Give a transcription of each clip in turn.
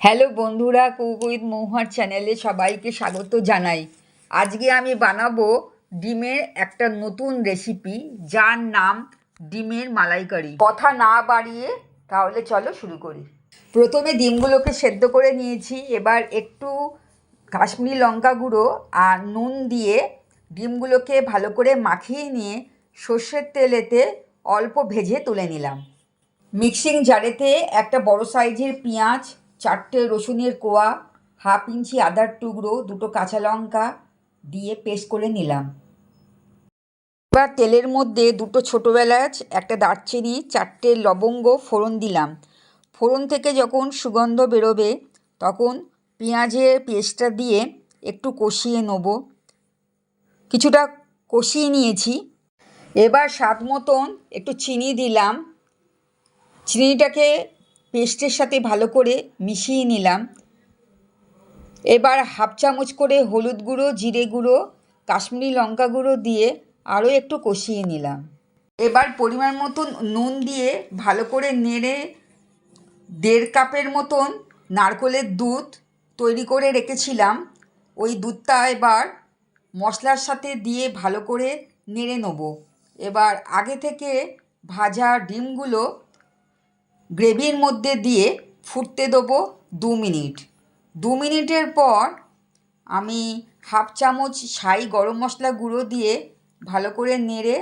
Hello বন্ধুরা cook with মৌহার চ্যানেলে সবাইকে স্বাগত জানাই। আজকে আমি বানাবো ডিমের একটা নতুন রেসিপি যার নাম ডিমের মালাইকারি। কথা না বাড়িয়ে তাহলে চলো শুরু করি। প্রথমে ডিমগুলোকে সেদ্ধ করে নিয়েছি, এবার একটু কাশ্মীরি লঙ্কা গুঁড়ো আর নুন দিয়ে ডিমগুলোকে ভালো করে মাখিয়ে নিয়ে সর্ষের তেলেতে অল্প ভেজে তুলে নিলাম। মিক্সিং জারেতে একটা বড় সাইজের পেঁয়াজ চারটে রসুনের কোয়া, হাফ ইঞ্চি আদার টুকরো, দুটো কাঁচা লঙ্কা দিয়ে পেস্ট করে নিলাম। এবার তেলের মধ্যে দুটো ছোটো এলাচ, একটা দারচিনি, চারটে লবঙ্গ, ফোড়ন দিলাম। ফোড়ন থেকে যখন সুগন্ধ বেরোবে, তখন পেঁয়াজের পেস্টটা দিয়ে একটু কষিয়ে নেব। কিছুটা কষিয়ে নিয়েছি। এবার স্বাদ মতন একটু চিনি দিলাম। চিনিটাকে পেস্টের সাথে ভালো করে মিশিয়ে নিলাম। এবার হাফ চামচ করে হলুদ গুঁড়ো, জিরে গুঁড়ো, কাশ্মীরি লঙ্কা গুঁড়ো দিয়ে আরও একটু কষিয়ে নিলাম। এবার পরিমাণ মতন নুন দিয়ে ভালো করে নেড়ে দেড় কাপের মতন নারকোলের দুধ তৈরি করে রেখেছিলাম। ওই দুধটা এবার মশলার সাথে দিয়ে ভালো করে নেড়ে নেব। এবার আগে থেকে ভাজা ডিমগুলো গ্রেভির মধ্যে দিয়ে ফুটতে দেবো দু মিনিট। দু মিনিটের পর আমি হাফ চামচ ছাই গরম মশলা গুঁড়ো দিয়ে ভালো করে নেড়ে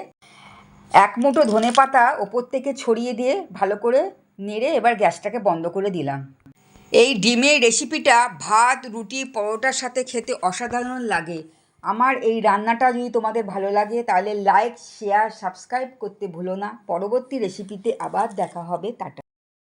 এক মুঠো ধনে পাতা ওপর থেকে ছড়িয়ে দিয়ে ভালো করে নেড়ে এবার গ্যাসটাকে বন্ধ করে দিলাম। এই ডিমের রেসিপিটা ভাত, রুটি, পরোটার সাথে খেতে অসাধারণ লাগে। আমার এই রান্নাটা যদি তোমাদের ভালো লাগে তাহলে লাইক শেয়ার সাবস্ক্রাইব করতে ভুলো না। পরবর্তী রেসিপিতে আবার দেখা হবে। টাটা।